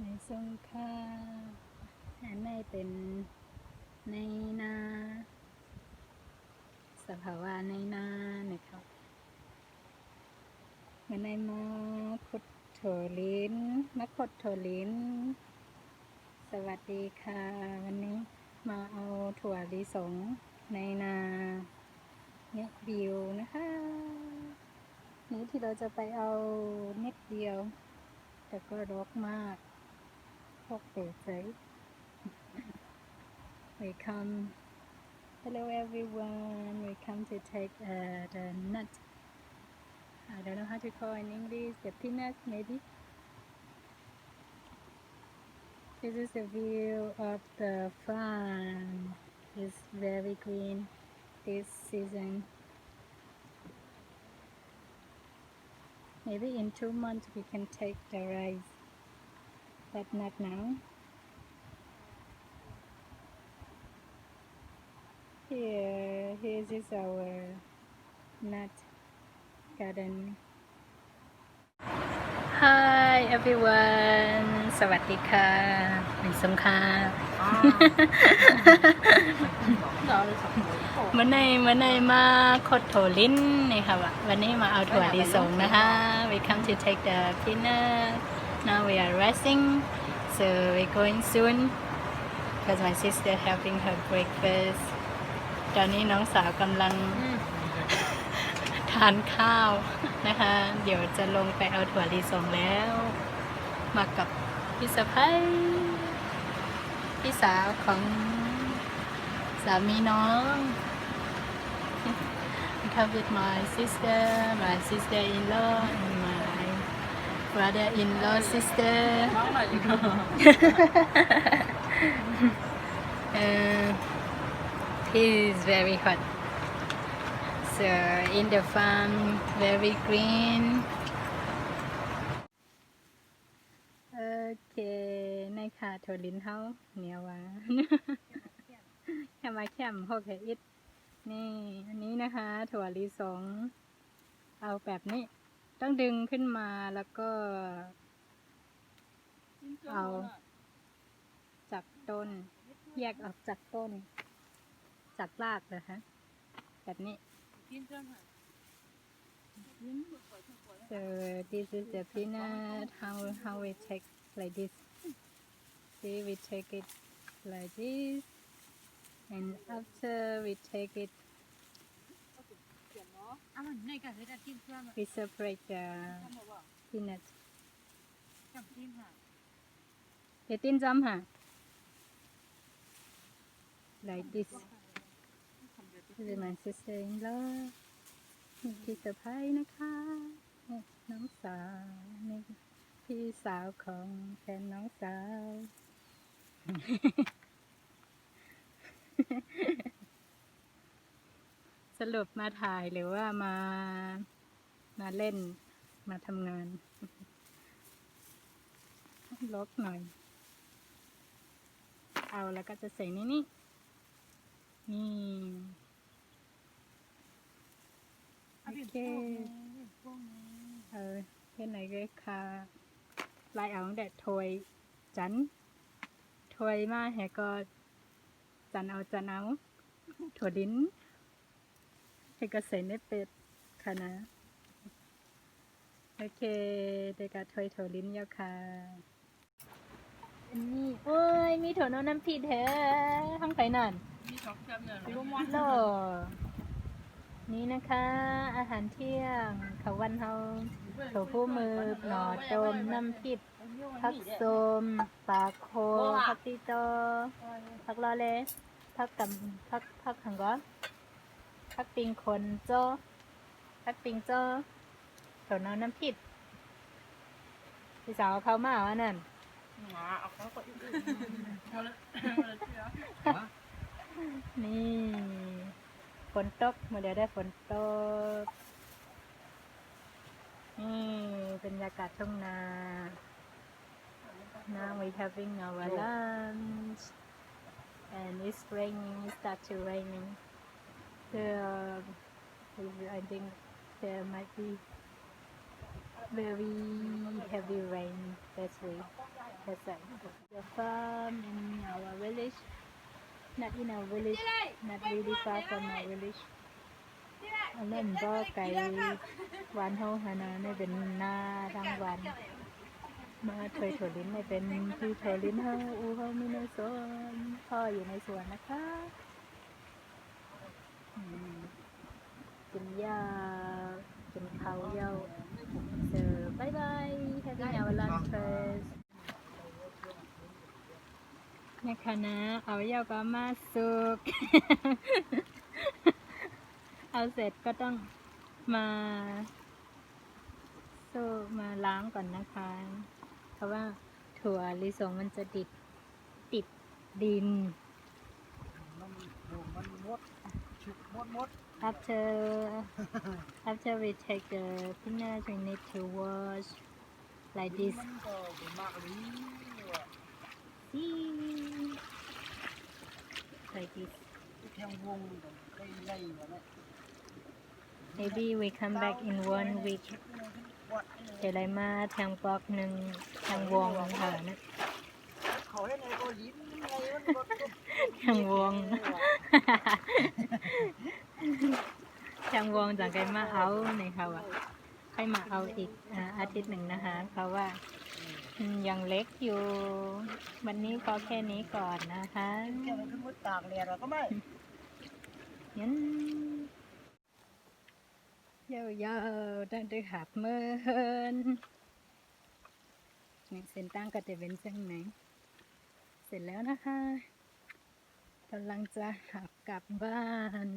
ในสงขลาอันในเป็นในนา สภาวะในนานะครับเหมือนในมคุดโถลินมาคุดโถลินสวัสดีค่ะ วันนี้มาเอาถั่วลิสงในนาเนี่ยวิวนะคะ นี้ที่เราจะไปเอานิดเดียว แต่ก็รกมาก we come, hello everyone, we come to take uh, the nut. I don't know how to call in English, the peanut maybe. This is the view of the farm. It's very green this season. Maybe in two months we can take the rice. But not now. Here, here is our nut garden. Hi everyone สวัสดีค่ะเป็นสงค่ะเมื่อในเมื่อในมาคดโถลิ้นนี่ค่ะวะวันนี้มาเอาถั่วลิสงนะคะ we come to take the peanut now we are resting so we going soon because my sister having her breakfast ตอนนี้น้องสาวกำลังทานข้าวนะคะ เดี๋ยวจะลงไปเอาถั่วลิสงแล้ว มากับพี่สะพ้ายพี่สาวของสามีน้อง I come with my sister, my sister-in-law, and my brother-in-law sister. uh, he is very hot. So in the farm, very green. โอเคในค่ะถั่วลิ้นเฮาเหนียวหวานแค่มาแคมโอเคอิดนี่ อันนี้นะคะ ถั่วลิสง เอาแบบนี้ ต้องดึงขึ้นมาแล้วก็ เอา จากต้น แยกออกจากต้น จากรากนะคะแบบนี้ So this is the peanut. How how we take like this? See, we take it like this, and after we take it, 아마 내가 회사 팀 수하면 It's a break uh, 한번 먹 어. peanut. 잠팀 하. เดยวตินจำค่ะ like this this is my sister in law นี่พี่สะพ้ายนะคะนี่น้องสาวนี่พี่สาวของแฟนน้องสาว สรุปมาถ่ายหรือว่ามา มาเล่นมาทำงานลบหน่อย เอาแล้วก็จะใส่นี่นี่นี่โอเคเออเป็นไหนก็ค่ะลายเอาแดดถอยจันถอยมาแหก็จันเอาจันเอาถั่วดิ้น เด็กใส่เนเป็ดค่ะนะ โอเคเด็กถอยโถลิ้นยาวค่ะอันนี้โอ้ย มีโถโนน้ำผิดแท้ห้องไฟนั่นมีสองจำเนินรูมอนโลนี่นะคะ อาหารเที่ยงเขาวันเฮาโถผู้มือหน่อโจมน้ำผิดผักโสมปลาโคผักตีโตผักลอเลผักกับผักผักหังก้อน พักปิงคนโจพักปิงโจเขาเนอน้ำผิดพี่สาวเขามาว่านั่นเอาเขาก็อยู่นี่ฝนตกเมื่อเดียวได้ฝนตก นี่บรรยากาศทุ่งนา now we having our lunch and it's raining it start to raining there I think there might be very heavy rain this week Hassan. The farm in our village, not in our village, not really far from our village. อันนั้นก็ไก่วันเฮาหานาไม่เป็นหน้าทั้งวันมาถอยถวลิ้นไม่เป็นพี่ถวลิ้นเฮาอูเฮามีในสวนพ่ออยู่ในสวนนะคะ กินหญ้ากินข้าวเย้า so bye bye having our lunch first นะคะนะ เอาเย้าก็มาสุก เอาเสร็จก็ต้องมาสู้มาล้างก่อนนะคะ เพราะว่าถั่วลิสงมันจะติดติดดินมันมันมด after after we take the peanut we need to wash like this see like this maybe we come back in one week เดี๋ยวไรมาทางปอกหนึ่งทางวงค่ะนะเขาให้ในก็ยิ้มไงมันก็ ทางวงทางวงจากไกมาเอาในเขาอะให้มาเอาอีกอาทิตย์หนึ่งนะคะเพราว่ายังเล็กอยู่ วันนี้ก็แค่นี้ก่อนนะคะแค่มันขึ้นมืดตากแดดเราก็ไม่ยันยาวๆตั้งแต่หับเมื่อนนี่เส้นตั้งก็จะเป็นเส้นไหน เสร็จแล้วนะคะำลังจะหับกลับบ้าน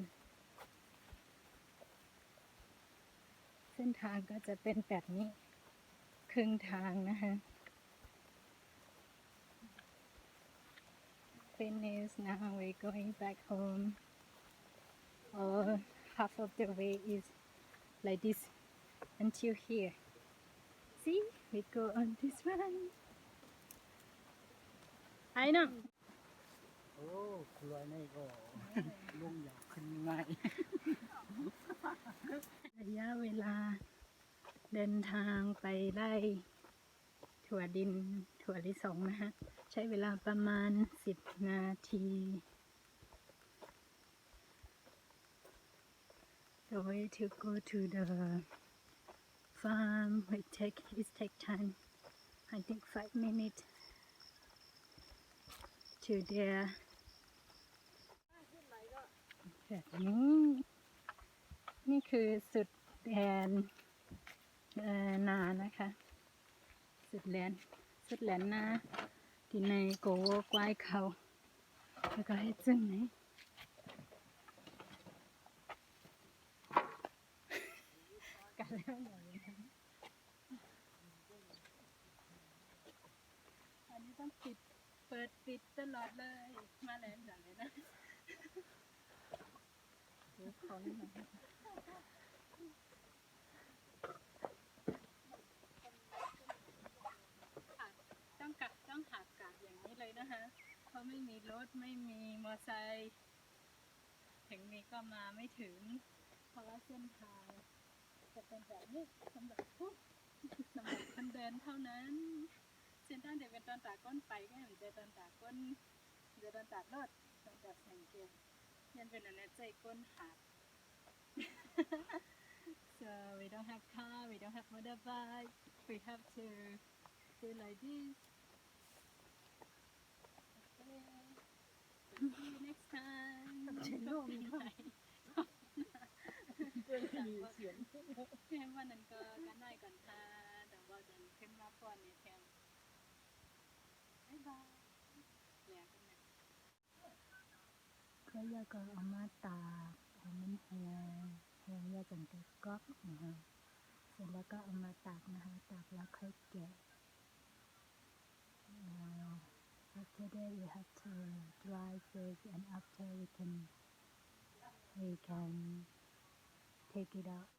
เส้นทางก็จะเป็นแบบนี้ ครึ่งทางนะคะ Finish now we're going back home or half of the way is like this until here see we go on this one I know โอ้ครัวนี่ก็ลุงอยากขึ้นง่ายระยะเวลาเดินทางไปไล่ถั่วดินถั่วลิสงนะฮะ ใช้เวลาประมาณสิบนาที The way to go to the farm will take it take time I think five minutes to there แบบนี้ นี่คือสุดแดนนานะคะ สุดแลนสุดแลนนาที่ในโกโวกวายเขาแล้วก็ให้จึงไหนกันแล้วหน่อยอันนี้ต้องปิด เปิดปิดตลอดเลย มาแล้วจังเลยนะเดี๋ยวขอหน่อย ต้องกะต้องหักกะอย่างนี้เลยนะคะ เพราะไม่มีรถไม่มีมอไซค์ถึงมีก็มาไม่ถึง เพราะว่าเส้นทางจะเป็นแบบนี้สำหรับผู้สำหรับคนเดินเท่านั้นเส้นทางเดี๋ยวเป็นตอนตาก้นไปก็เห็นเจอตอนตาก้นเจอตอนตารถตอนตาแสงเกียร์ ยันเป็นอันนั้นใจก้นหัก so we don't have car we don't have motorbike we have to do like this okay see you next time เช็นโน่มีบ้างเพียงวันนั้นก็กันได้ก่อนค่ะแต่ว่าจะขึ้นมาก่อนเนี่ยเพียงบ๊ายบายแล้วกันนะ ก็ยากก็เอามาตากเอามันแห้งแห้งยาจนเกิดก๊อกนะคะเสร็จแล้วก็เอามาตากนะคะ ตากแล้วค่อยแกะ Uh, after that we have to dry first and after we can we can take it out